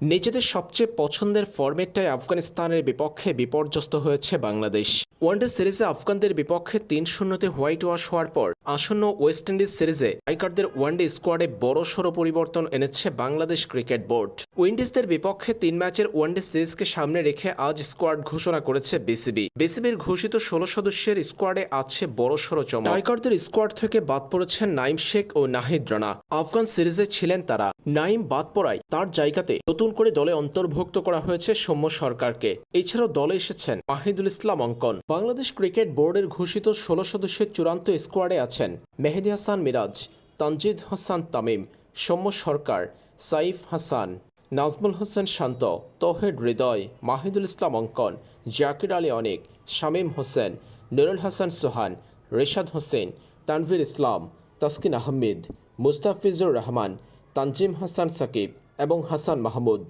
নিজেদের সবচেয়ে পছন্দের ফরম্যাটটায় আফগানিস্তানের বিপক্ষে বিপর্যস্ত হয়েছে বাংলাদেশ। ওয়ানডে সিরিজে আফগানদের বিপক্ষে তিন শূন্যতে হোয়াইট ওয়াশ হওয়ার পর আসন্ন ওয়েস্ট ইন্ডিজ সিরিজে স্ট্রাইকারদের ওয়ানডে স্কোয়াডে বড়সড় পরিবর্তন এনেছে বাংলাদেশ ক্রিকেট বোর্ড। উইন্ডিজদের বিপক্ষে তিন ম্যাচের ওয়ানডে সিরিজকে সামনে রেখে আজ স্কোয়াড ঘোষণা করেছে বিসিবি। বিসিবির ঘোষিত ষোলো সদস্যের স্কোয়াডে আছে বড়সড় চমক। টাইগারদের স্কোয়াড থেকে বাদ পড়েছেন নাইম শেখ ও নাহিদ রানা। আফগান সিরিজে ছিলেন তারা। নাইম বাদ পড়ায় তার জায়গাতে নতুন করে দলে অন্তর্ভুক্ত করা হয়েছে সৌম্য সরকারকে। এছাড়াও দলে এসেছেন মাহিদুল ইসলাম অঙ্কন। বাংলাদেশ ক্রিকেট বোর্ডের ঘোষিত ষোলো সদস্যের চূড়ান্ত স্কোয়াডে আছেন মেহেদি হাসান মিরাজ, তানজিদ হাসান তামিম, সৌম্য সরকার, সাইফ হাসান, নাজমুল হোসেন শান্ত, তৌহিদ হৃদয়, মাহিদুল ইসলাম অঙ্কন, জাকির আলী অনিক, শামীম হোসেন, নুরুল হাসান সোহান, রেশাদ হোসেন, তানভীর ইসলাম, তাসকিন আহমেদ, মুস্তাফিজুর রহমান তানজিম হাসান সাকিব এবং হাসান মাহমুদ।